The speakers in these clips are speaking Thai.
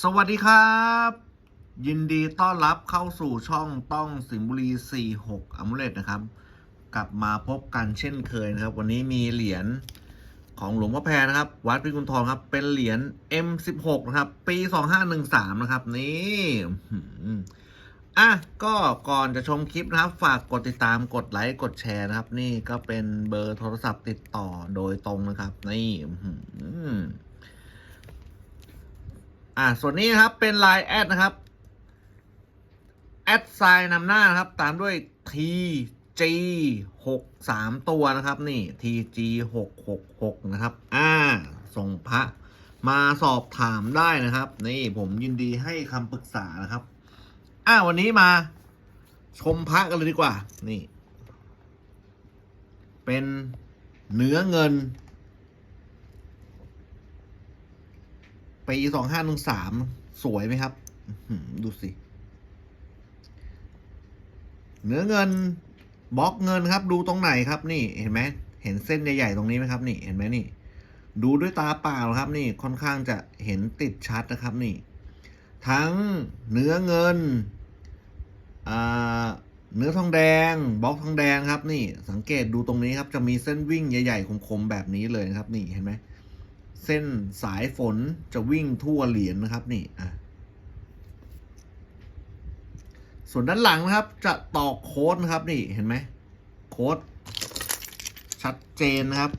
สวัสดีครับ ยินดีต้อนรับเข้าสู่ช่องต้องสิงห์บุรี 46อ m ม l e t นะครับ กลับมาพบกันเช่นเคยนะครับ วันนี้มีเหรียญของหลวงพ่อแพรนะครับ วัดพิกุลทองครับ เป็นเหรียญ M16 นะครับ ปี 2513 นะครับ นี่อะก็ก่อนจะชมคลิปนะครับ ฝากกดติดตามกดไลค์กดแชร์นะครับ นี่ก็เป็นเบอร์โทรศัพท์ติดต่อโดยตรงนะครับ นี่ อ่าส่วนนี้นะครับเป็น Line แอดนะครับแอดไซน์นำหน้านะครับ ตามด้วย TG 6 3 ตัวนะครับ นี่ TG 6 6 6นะครับ อ่า ส่งพระมาสอบถามได้นะครับ นี่ผมยินดีให้คำปรึกษานะครับ อ่าวันนี้มาชมพระกันเลยดีกว่า นี่ เป็นเนื้อเงิน ปีสองห้าหนึ่งสามสวยไหมครับดูสิ เนื้อเงินบล็อกเงินครับดูตรงไหนครับนี่เห็นไหมเห็นเส้นใหญ่ๆตรงนี้ไหมครับ นี่เห็นไหมนี่ ดูด้วยตาเปล่าครับ นี่ค่อนข้างจะเห็นติดชัดนะครับนี่ ทั้งเนื้อเงินเนื้อทองแดงบล็อกทองแดงครับ นี่ สังเกตดูตรงนี้ครับ จะมีเส้นวิ่งใหญ่ๆคมๆแบบนี้เลยครับ นี่เห็นไหม เส้นสายฝนจะวิ่งทั่วเหรียญนะครับนี่อะส่วนด้านหลังนะครับ จะตอกโค้ดนะครับนี่เห็นไหมโค้ดชัดเจนนะครับ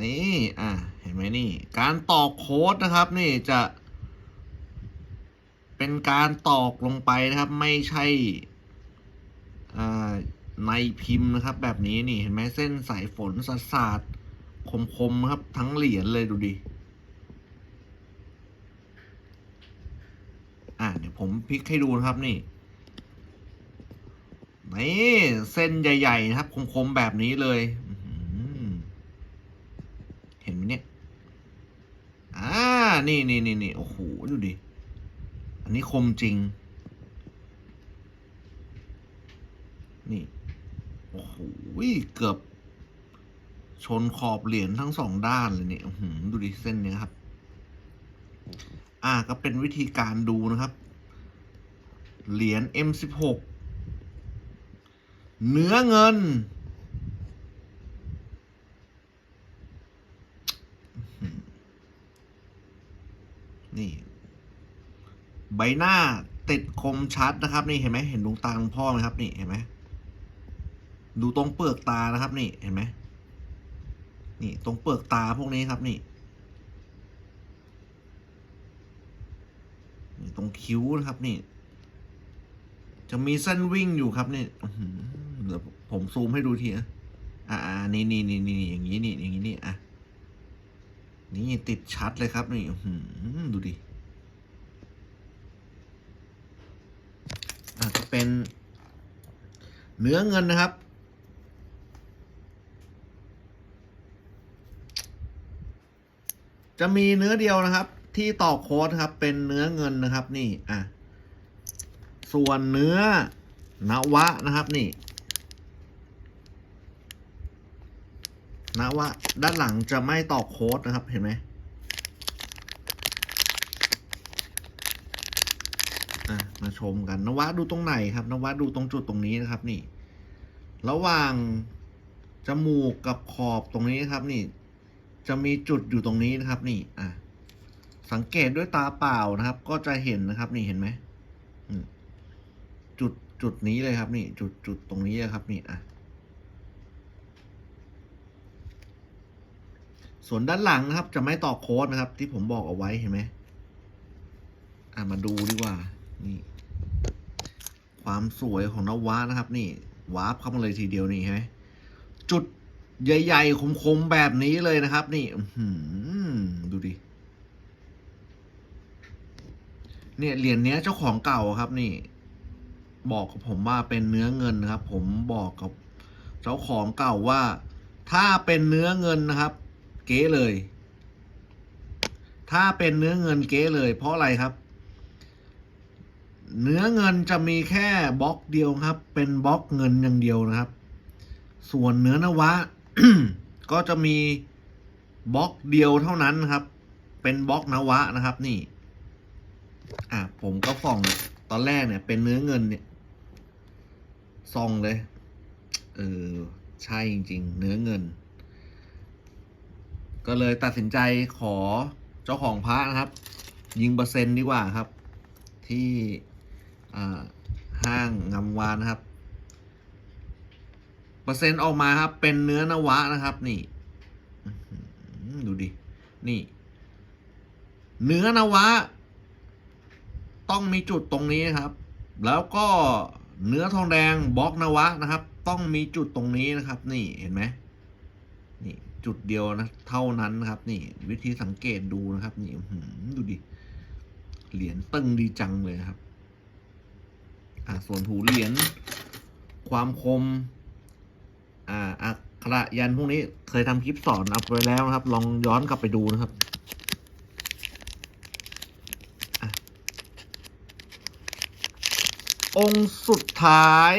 นี่อะเห็นไหมนี่ การตอกโค้ดนะครับ นี่จะ เป็นการตอกลงไปนะครับ ไม่ใช่อ่าในพิมพ์นะครับ แบบนี้นี่เห็นไหมเส้นสายฝนสาดสาด คมๆครับทั้งเหรียญเลยดูดิ อะเดี๋ยวผมพลิกให้ดูนะครับนี่ นี่เส้นใหญ่ๆนะครับ คมๆแบบนี้เลยเห็นไหมเนี่ย อ่า นี่นี่นี่นี่โอ้โห ดูดิ อันนี้คมจริง นี่ โอ้โห เกือบ ชนขอบเหรียญทั้งสองด้านเลยเนี่ยหือดูดิเส้นเนี้ยครับ อ่าก็เป็นวิธีการดูนะครับ เหรียญ M16 เนื้อเงิน นี่ ใบหน้าติดคมชัดนะครับ นี่เห็นไหมเห็นดวงตาหลวงพ่อไหมครับ นี่เห็นไหมดูตรงเปลือกตานะครับ นี่เห็นไหม นี่ตรงเปลือกตาพวกนี้ครับนี่นตรงคิ้วนะครับนี่ จะมีเส้นวิ่งอยู่ครับนี่เดี๋ยวผมซูมให้ดูทีนะอ่านี่นี่นี่นี่อย่างนี้นี่อย่างนี้นี่อะนี่ติดชัดเลยครับนี่หดูดิอะก็เป็น เนื้อเงินนะครับ จะมีเนื้อเดียวนะครับ ที่ต่อโค้ดครับเป็นเนื้อเงินนะครับ นี่อะส่วนเนื้อนวะนะครับนี่นวะด้านหลังจะไม่ต่อโค้ดนะครับเห็นไหมมาชมกันนวะดูตรงไหนครับนวะดูตรงจุดตรงนี้นะครับนี่ ระหว่างจมูกกับขอบตรงนี้ครับนี่ จะมีจุดอยู่ตรงนี้นะครับนี่อะสังเกตด้วยตาเปล่านะครับ ก็จะเห็นนะครับ นี่เห็นไหมจุดจุดนี้เลยครับ นี่ จุดจุดตรงนี้เลยครับ นี่อะส่วนด้านหลังนะครับ จะไม่ต่อโค้ดนะครับ ที่ผมบอกเอาไว้เห็นไหมอะมาดูดีกว่า นี่ ความสวยของนวะนะครับ นี่วาร์ปเข้ามาเลยทีเดียวนี่เห็นไหมจุด ใหญ่ๆ คมๆ แบบนี้เลยนะครับ นี่ดูดิ เนี่ยเหรียญเนี้ยเจ้าของเก่าครับ นี่ บอกกับผมว่าเป็นเนื้อเงินนะครับ ผมบอกกับเจ้าของเก่าว่า ถ้าเป็นเนื้อเงินนะครับ เก๊เลย ถ้าเป็นเนื้อเงินเก๊เลย เพราะอะไรครับ เนื้อเงินจะมีแค่บล็อกเดียวครับ เป็นบล็อกเงินอย่างเดียวนะครับส่วนเนื้อนวะ ก็จะมีบล็อกเดียวเท่านั้นครับ เป็นบล็อกนวะนะครับ นี่ อะผมก็ส่องตอนแรกเนี่ย เป็นเนื้อเงินเนี่ยส่องเลย เออ ใช่จริง ๆ เนื้อเงิน ก็เลยตัดสินใจขอเจ้าของพระนะครับ ยิงเปอร์เซ็นต์ดีกว่าครับ ที่ห้างงามวานนะครับ เปอร์เซ็นต์ออกมาครับ เป็นเนื้อนวะนะครับ นี่ ดูดิ นี่ เนื้อนวะ ต้องมีจุดตรงนี้ครับ แล้วก็เนื้อทองแดงบล็อกนวะนะครับ ต้องมีจุดตรงนี้นะครับ นี่เห็นไหมนี่จุดเดียวนะ เท่านั้นนะครับ นี่ วิธีสังเกตดูนะครับ นี่ดูดิเหรียญตึงดีจังเลยครับ อ่าส่วนหูเหรียญความคม อ่าอักขระยันพวกนี้เคยทำคลิปสอนอัพไว้แล้วนะครับ ลองย้อนกลับไปดูนะครับองค์สุดท้าย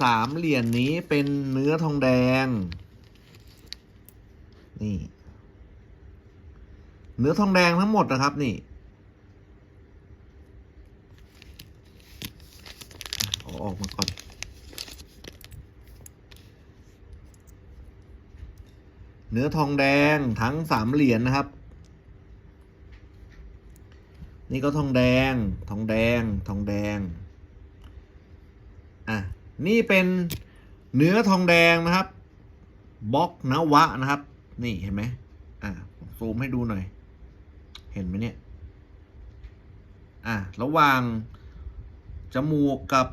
สามเหรียญนนี้เป็นเนื้อทองแดง นี่ เนื้อทองแดงทั้งหมดนะครับนี่ออกมาก่อน เนื้อทองแดงทั้งสามเหรียญนะครับ นี่ก็ทองแดง ทองแดง ทองแดง อะ นี่เป็นเนื้อทองแดงนะครับ บล็อกนวะนะครับ นี่เห็นไหมอะซูมให้ดูหน่อย เห็นไหมเนี่ย อะ ระหว่างจมูกกับ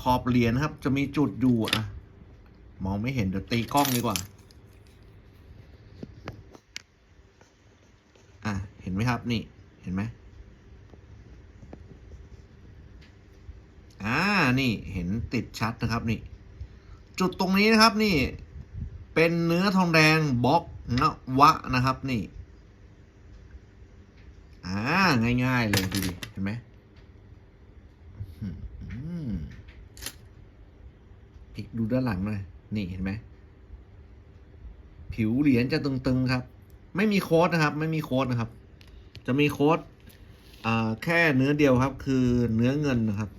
ขอบเหรียญครับ จะมีจุดอยู่อะ มองไม่เห็นเดี๋ยวตีกล้องดีกว่า อะ เห็นไหมครับนี่เห็นไหมอ่านี่เห็นติดชัดนะครับนี่ จุดตรงนี้นะครับนี่ เป็นเนื้อทองแดงบล็อกนวะนะครับนี่อ่าง่ายๆเลยดูดิเห็นไหมอืมพลิกดูด้านหลังหน่อยนี่เห็นไหมผิวเหรียญจะตึงๆครับ ไม่มีโค้ดนะครับ ไม่มีโค้ดนะครับ จะมีโค้ดแค่เนื้อเดียวครับ คือเนื้อเงินนะครับ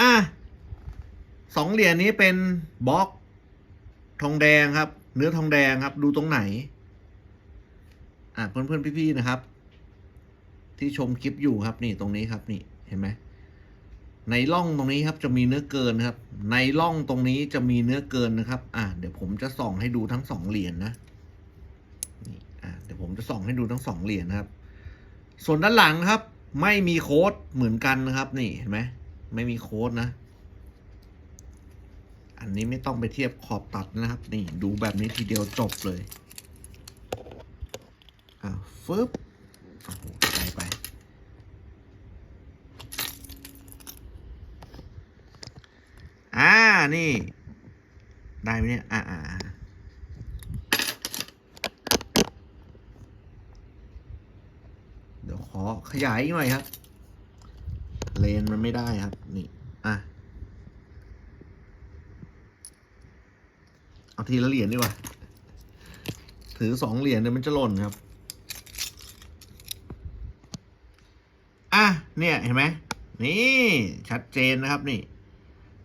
อะสองเหรียญนี้เป็นบล็อก ทองแดงครับ เนื้อทองแดงครับ ดูตรงไหน อะเพื่อนๆพี่ๆนะครับ ที่ชมคลิปอยู่ครับนี่ตรงนี้ครับนี่เห็นไหมในร่องตรงนี้ครับจะมีเนื้อเกินนะครับ ในร่องตรงนี้จะมีเนื้อเกินนะครับ อะเดี๋ยวผมจะส่องให้ดูทั้งสองเหรียญนะนี่อะ ดี๋ยวผมจะส่องให้ดูทั้งสองเหรียญนะครับ ส่วนด้านหลังครับ ไม่มีโค้ดเหมือนกันนะครับ นี่เห็นไหมไม่มีโค้ดนะ อันนี้ไม่ต้องไปเทียบขอบตัดนะครับ นี่ดูแบบนี้ทีเดียวจบเลยอะฟึบโอ้โหไกลไปอ่านี่ ได้ไหมเนี่ย อ่าอ่าอ่าเดี๋ยว ขยายหน่อยครับ เลนมันไม่ได้ครับ นี่ อะ เอาทีละเหรียญดีกว่า ถือสองเหรียญเดี๋ยวมันจะหล่นครับ อะ เนี่ยเห็นไหม นี่ ชัดเจนนะครับนี่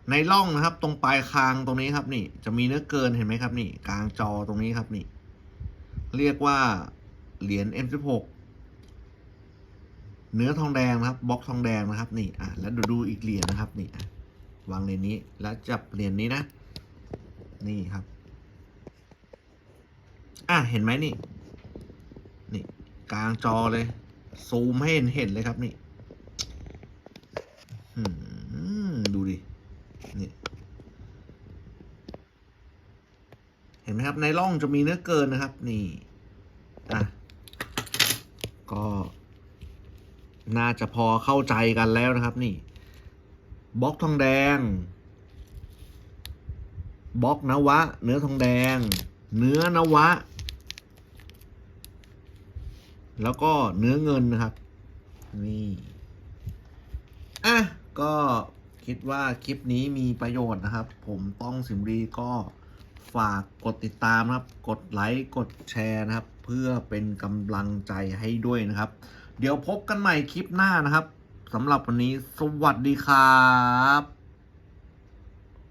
ในร่องนะครับ ตรงปลายคางตรงนี้ครับนี่ จะมีเนื้อเกินเห็นไหมครับ นี่ กลางจอตรงนี้ครับนี่ เรียกว่าเหรียญ M16 เนื้อทองแดงนะครับบล็อกทองแดงนะครับ นี่อะแล้วดูดูอีกเหรียญนะครับ นี่อะวางเหรียญนี้แล้วจับเหรียญนี้นะ นี่ครับ อะเห็นไหมนี่ นี่ กลางจอเลย ซูมให้เห็นเห็นเลยครับนี่ดูดิ นี่ เห็นไหมครับในร่องจะมีเนื้อเกินนะครับ นี่ อะ ก็ น่าจะพอเข้าใจกันแล้วนะครับนี่บล็อกทองแดงบล็อกนวะ เนื้อทองแดง เนื้อนวะ แล้วก็เนื้อเงินนะครับ นี่อะก็คิดว่าคลิปนี้มีประโยชน์นะครับ ผมต้องสิมรีก็ฝากกดติดตามนะครับ กดไลค์ กดแชร์นะครับ เพื่อเป็นกำลังใจให้ด้วยนะครับ เดี๋ยวพบกันใหม่คลิปหน้านะครับสำหรับวันนี้ สวัสดีครับ